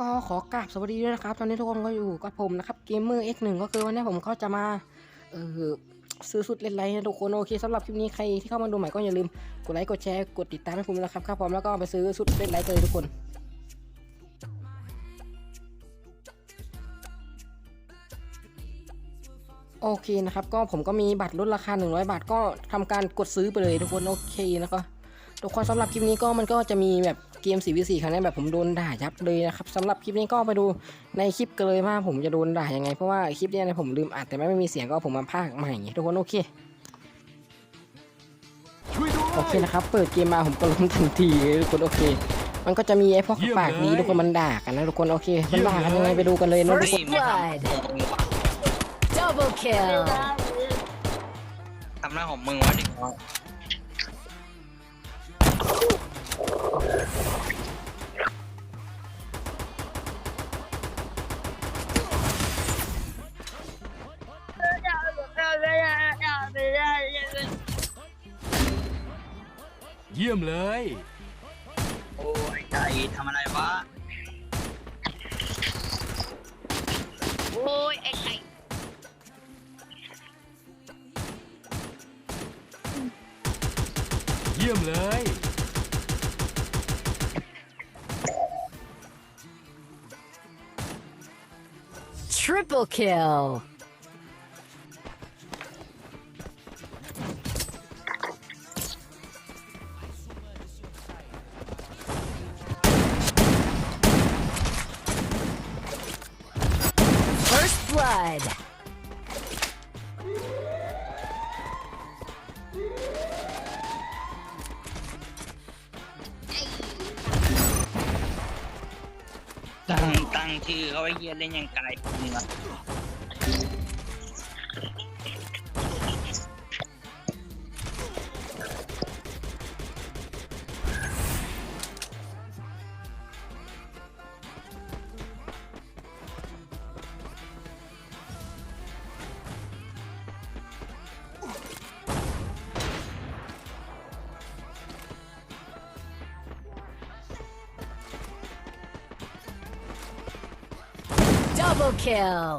ก็ขอกราบสวัสดีด้วยนะครับ ตอนนี้ทุกคนก็อยู่กับผมนะครับเกมเมอร์ X1 ก็คือวันนี้ผมก็จะมาเออซื้อสุดเล่นไรนะทุกคนโอเคสำหรับคลิปนี้ใครที่เข้ามาดูใหม่ก็อย่าลืมกดไลค์กดแชร์กดติดตามให้ผมนะครับครับพร้อมแล้วก็ไปซื้อสุดเล่นไรกันเลยทุกคนโอเคนะครับก็ผมก็มีบัตรลดราคา 100 บาทก็ทำการกดซื้อไปเลยทุกคนโอเคแล้วก็ทุกคนสำหรับคลิปนี้ก็มันก็จะมีแบบ เกม 4v4 ครั้งนี้แบบผมโดนด่ายับเลยนะครับสำหรับคลิปนี้ก็ไปดูในคลิปกันเลยว่าผมจะโดนด่ายังไง เพราะว่าคลิปเนี้ยเนี่ยผมลืมอัดแต่ไม่มีเสียงก็ผมมาพากย์ใหม่ทุกคนโอเคช่วยด้วยโอเคนะครับเปิดเกมมาผมก็ล้มทันทีเลยทุกคนโอเค มันก็จะมีไอ้พวกเยี่ยมปากดีเลยทุกคนมันด่ากันนะทุกคนโอเค มันด่ากันเยี่ยังยมเลยไงไปดูกันเลยนะทุกคน First blood. Double kill. ทำหน้าของมึงวะเด็กน้อย เยี่ยมเลย โอ้ยไก่ทำอะไรวะ โอ้ยไอ้ไก่เยี่ยมเลย Triple kill. Blood. ตั้งตั้งชื่อเขา Double kill.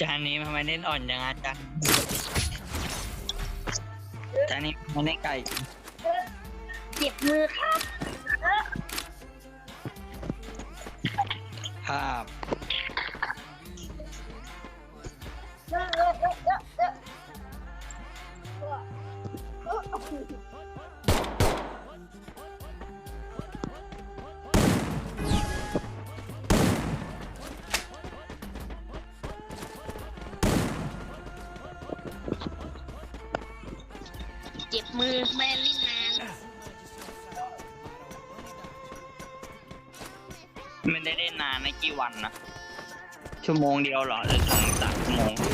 จานนี้ทำไมเล่นอ่อนจังอาจารย์จานนี้มันเล่นไก่เจ็บมือครับ ภาพ จ็บมือไม่ได้เล่นนานไม่ได้เล่นนานนะกี่วันนะชั่วโมงเดียวเหรอหรือสองสามชั่วโมง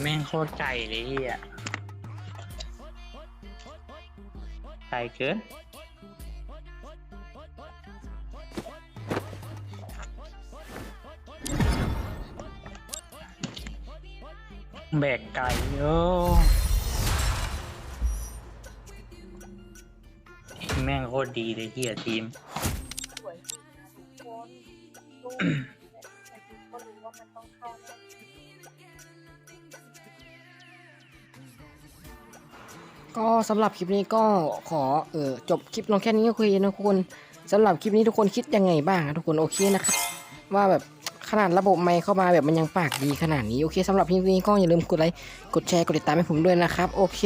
แม่งโคตรไก่เลยเฮียไก่เกินแบกไก่โยแม่งโคตรดีเลยเฮียทีม ก็สำหรับคลิปนี้ก็ขอเออจบคลิปลงแค่นี้ก็คุยนะทุกคนสำหรับคลิปนี้ทุกคนคิดยังไงบ้างทุกคนโอเคนะครับว่าแบบขนาดระบบไมค์เข้ามาแบบมันยังปากดีขนาดนี้โอเคสำหรับคลิปนี้ก็อย่าลืมกดไลค์กดแชร์กดติดตามให้ผมด้วยนะครับ โอเค